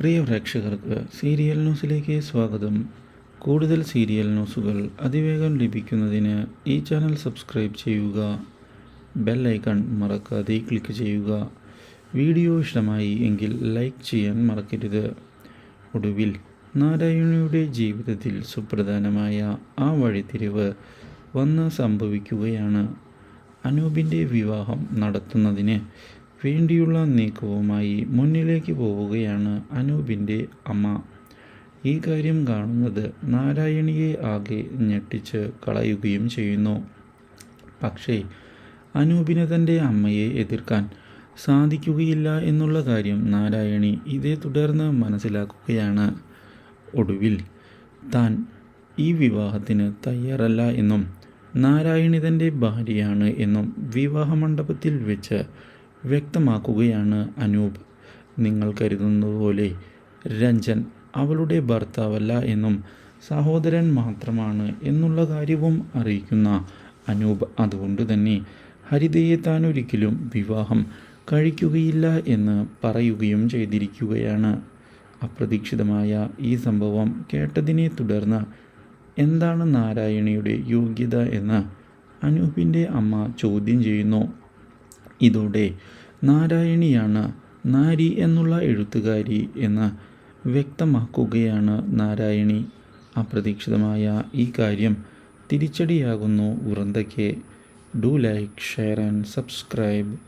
പ്രിയ പ്രേക്ഷകർക്ക് സീരിയൽ ന്യൂസിലേക്ക് സ്വാഗതം. കൂടുതൽ സീരിയൽ ന്യൂസുകൾ അതിവേഗം ലഭിക്കുന്നതിന് ഈ ചാനൽ സബ്സ്ക്രൈബ് ചെയ്യുക. ബെൽ ഐക്കൺ മറക്കാതെ ക്ലിക്ക് ചെയ്യുക. വീഡിയോ ഇഷ്ടമായി എങ്കിൽ ലൈക്ക് ചെയ്യാൻ മറക്കരുത്. ഒടുവിൽ നാരായണിയുടെ ജീവിതത്തിൽ സുപ്രധാനമായ ആ വഴിത്തിരിവ് വന്ന് സംഭവിക്കുകയാണ്. അനൂപിന്റെ വിവാഹം നടത്തുന്നതിന് വേണ്ടിയുള്ള നീക്കവുമായി മുന്നിലേക്ക് പോവുകയാണ് അനൂപിന്റെ അമ്മ. ഈ കാര്യം കാണുന്നത് നാരായണിയെ ആകെ ഞെട്ടിച്ച് കളയുകയും ചെയ്യുന്നു. പക്ഷേ അനൂപിന് തന്റെ അമ്മയെ എതിർക്കാൻ സാധിക്കുകയില്ല എന്നുള്ള കാര്യം നാരായണി ഇതേ തുടർന്ന് മനസ്സിലാക്കുകയാണ്. ഒടുവിൽ താൻ ഈ വിവാഹത്തിന് തയ്യാറല്ല എന്നും നാരായണി തന്റെ ഭാര്യയാണ് എന്നും വിവാഹമണ്ഡപത്തിൽ വെച്ച് വ്യക്തമാക്കുകയാണ് അനൂപ്. നിങ്ങൾ കരുതുന്നതുപോലെ രഞ്ജൻ അവളുടെ ഭർത്താവല്ല എന്നും സഹോദരൻ മാത്രമാണ് എന്നുള്ള കാര്യവും അറിയിക്കുന്ന അനൂപ്. അതുകൊണ്ട് തന്നെ ഹരിതയെ താൻ ഒരിക്കലും വിവാഹം കഴിക്കുകയില്ല എന്ന് പറയുകയും ചെയ്തിരിക്കുകയാണ്. അപ്രതീക്ഷിതമായ ഈ സംഭവം കേട്ടതിനെ തുടർന്ന് എന്താണ് നാരായണിയുടെ യോഗ്യത എന്ന് അനൂപിന്റെ അമ്മ ചോദ്യം ചെയ്യുന്നു. ഇതോടെ നാരായണിയാണ് നാരി എന്നുള്ള എഴുത്തുകാരി എന്ന് വ്യക്തമാക്കുകയാണ് നാരായണി. അപ്രതീക്ഷിതമായ ഈ കാര്യം തിരിച്ചടിയാകുന്നു വൃന്ദയ്ക്ക് do like share and subscribe.